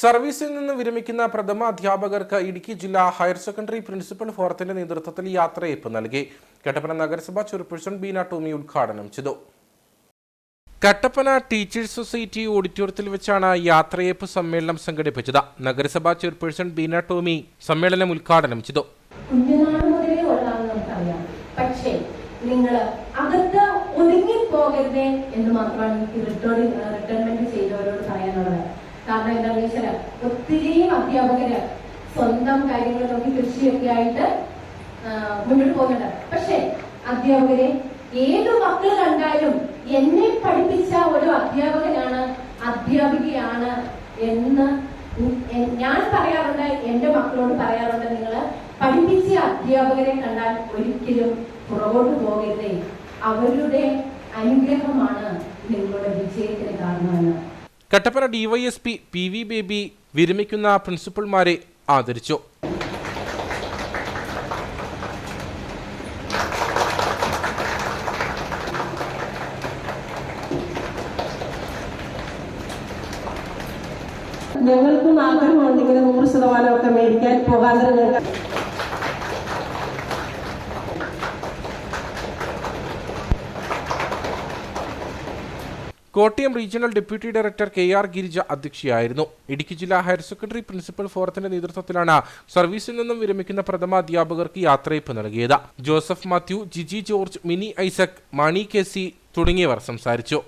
സർവീസിൽ നിന്ന് വിരമിക്കുന്ന പ്രഥമ അധ്യാപകർക്ക് ഇടുക്കി ജില്ലാ ഹയർ സെക്കൻഡറി പ്രിൻസിപ്പൽ ഫോറത്തിന്റെ നേതൃത്വത്തിൽ യാത്രയയപ്പ് നൽകി. കട്ടപ്പന നഗരസഭ ചെയർപേഴ്സൺ ബീന ടോമി ഉദ്ഘാടനം ചെയ്തു. കട്ടപ്പന ടീച്ചേഴ്സ് സൊസൈറ്റി ഓഡിറ്റോറിയത്തിൽ വെച്ചാണ് യാത്രയയപ്പ് സമ്മേളനം സംഘടിപ്പിച്ചത്. നഗരസഭാ ചെയർപേഴ്സൺ ബീന ടോമി സമ്മേളനം ഉദ്ഘാടനം ചെയ്തു. പക്ഷേ നിങ്ങൾ അകത്ത് ഒതുങ്ങി പോകരുതേ എന്ന് മാത്രമാണ് റിട്ടയർമെന്റ് ചെയ്തവരോട് അധ്യാപകര് സ്വന്തം കാര്യങ്ങൾ നോക്കി കൃഷിയൊക്കെ ആയിട്ട് മുന്നോട്ട് പോകുന്നുണ്ട്. പക്ഷെ അധ്യാപകരെ ഏത് മക്കൾ കണ്ടാലും എന്നെ പഠിപ്പിച്ച ഒരു അധ്യാപകനാണ് അധ്യാപികയാണ് എന്ന് ഞാൻ പറയാറുണ്ട് എന്റെ മക്കളോട് പറയാറുണ്ട് നിങ്ങൾ പഠിപ്പിച്ച അധ്യാപകരെ കണ്ടാൽ ഒരിക്കലും പുറകോട്ട് പോകരുതേ. അവരുടെ അനുഗ്രഹമാണ് നിങ്ങളുടെ വിജയത്തിന് Kattappana DYSP P V Baby വിരമിക്കുന്ന പ്രിൻസിപ്പൽമാരെ ആദരിച്ചു. ഞങ്ങൾക്കും ആഗ്രഹമുണ്ടെങ്കിൽ നൂറ് ശതമാനമൊക്കെ മേടിക്കാൻ പോകാതെ Kottayam regional deputy director K R Girija അധ്യക്ഷയായിരുന്നു. Idukki ജില്ലാ ഹയർ സെക്കൻഡറി പ്രിൻസിപ്പൽ ഫോറത്തിന്റെ നേതൃത്വത്തിലാണ് സർവീസിൽ നിന്നും വിരമിക്കുന്ന പ്രഥമ അധ്യാപകർക്ക് യാത്രയപ്പ് നൽകിയത്. Joseph Mathew Jiji George Mini Isaac Mani K C തുടങ്ങിയവർ സംസാരിച്ചു.